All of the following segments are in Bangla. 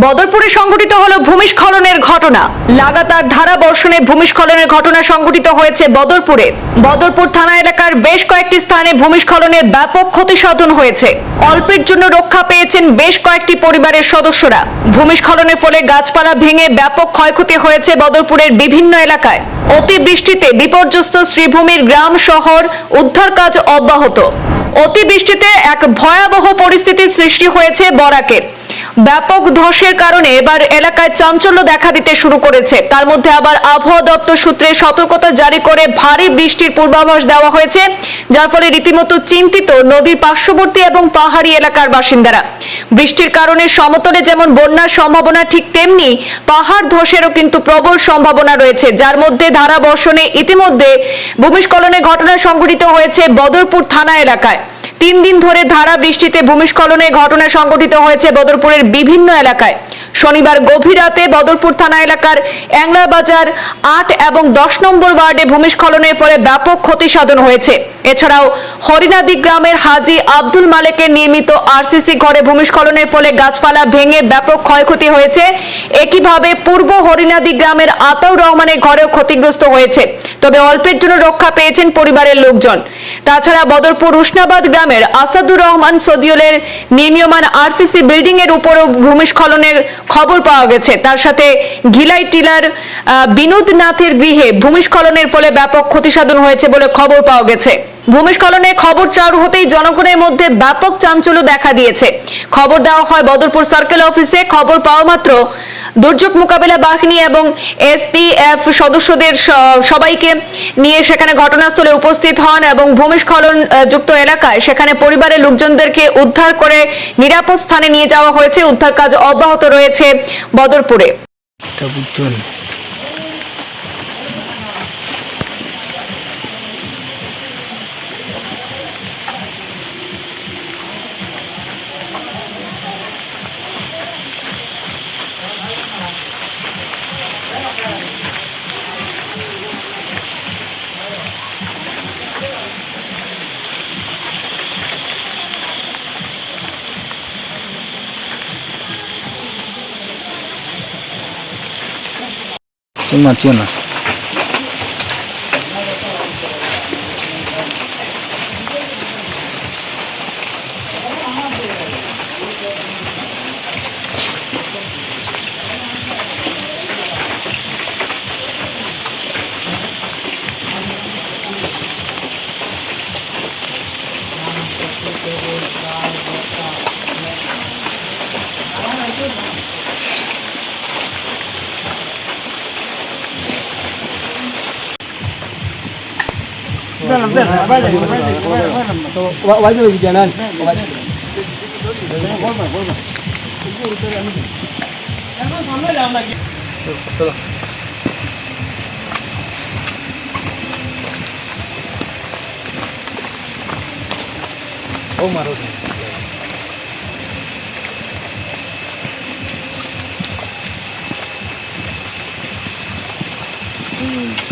বদরপুরে সংঘটিত হলো ভূমিস্খলনের ঘটনা। লাগাতার ধারা বর্ষণে ভূমিস্খলনের ঘটনা সংঘটিত হয়েছে বদরপুরে। বদরপুর থানা এলাকার বেশ কয়েকটি স্থানে ভূমিস্খলনের ব্যাপক ক্ষতি সাধন হয়েছে। অল্পের জন্য রক্ষা পেয়েছেন বেশ কয়েকটি পরিবারের সদস্যরা। ভূমিস্খলনের ফলে গাছপালা ভেঙে ব্যাপক ক্ষয়ক্ষতি হয়েছে বদরপুরের বিভিন্ন এলাকায়। অতিবৃষ্টিতে বিপর্যস্ত শ্রীভূমির গ্রাম শহর উদ্ধার কাজ অব্যাহত। অতিবৃষ্টিতে এক ভয়াবহ পরিস্থিতির সৃষ্টি হয়েছে বরাকে। ব্যাপক ধসের কারণে এবার এলাকায় চাঞ্চল্য দেখা দিতে শুরু করেছে। তার মধ্যে আবার আবহাওয়া দপ্তর সূত্রে সতর্কতা জারি করে ভারী বৃষ্টির পূর্বাভাস দেওয়া হয়েছে, যার ফলে রীতিমতো চিন্তিত নদীর পার্শ্ববর্তী এবং পাহাড়ি এলাকার বাসিন্দারা। বৃষ্টির কারণে সমতলে যেমন বন্যার সম্ভাবনা ঠিক তেমনি পাহাড় ধসেরও কিন্তু প্রবল সম্ভাবনা রয়েছে, যার মধ্যে ধারা বর্ষণে ইতিমধ্যে ভূমিস্খলনের ঘটনা সংঘটিত হয়েছে বদরপুর থানা এলাকায়। তিন দিন ধরে ধারা বৃষ্টিতে ভূমিস্খলনের ঘটনা সংঘটিত হয়েছে বদরপুরের বিভিন্ন এলাকায়। শনিবার গভীর রাতে বদরপুর থানা এলাকার অ্যাংলা বাজার আট এবং দশ নম্বর ওয়ার্ডে ভূমিস্খলনের ফলে ব্যাপক ক্ষতি সাধন হয়েছে। এছাড়াও হরিনাদি গ্রামের হাজি আব্দুল মালেকের নির্মিত আরসিসি ঘরে ভূমিস্খলনের ফলে গাছপালা ভেঙে ব্যাপক ক্ষয়ক্ষতি হয়েছে। একইভাবে পূর্ব হরিনাদি গ্রামের আতাউর রহমানের ঘরেও ক্ষতিগ্রস্ত হয়েছে। তবে অল্পের জন্য রক্ষা পেয়েছেন পরিবারের লোকজন। তাছাড়া বদরপুর উষ্ণাবাদ গ্রামের আসাদুর রহমান সদিউলের নির্মীয়মান আরসিসি বিল্ডিং এর উপরও ভূমিস্খলনের খবর পাওয়া গেছে। তার সাথে ঘিলাই টিলার বিনোদ নাথের গৃহে ভূমিস্খলনের ফলে ব্যাপক ক্ষতিসাধন হয়েছে বলে খবর পাওয়া গেছে। ভূমিস্খলনে খবর চালু হতেই জনগণের মধ্যে ব্যাপক চাঞ্চল্য দেখা দিয়েছে। খবর দেওয়া হয় বদরপুর সার্কেল অফিসে। খবর পাওয়া মাত্র দুর্যোগ মোকাবেলা বাহিনী এবং এসপিএফ সদস্যদের সবাইকে নিয়ে সেখানে ঘটনাস্থলে উপস্থিত হন এবং ভূমিস্খলন যুক্ত এলাকায় সেখানে পরিবারের লোকজনদেরকে উদ্ধার করে নিরাপদ স্থানে নিয়ে যাওয়া হয়েছে। উদ্ধার কাজ অব্যাহত রয়েছে বদরপুরে। una. Thank you. വായിച്ചു നോക്കിയാണ് ഞാൻ ചലോ Oh, marot. Mm.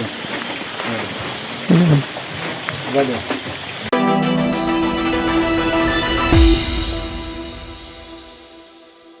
嗯。嗯。慢点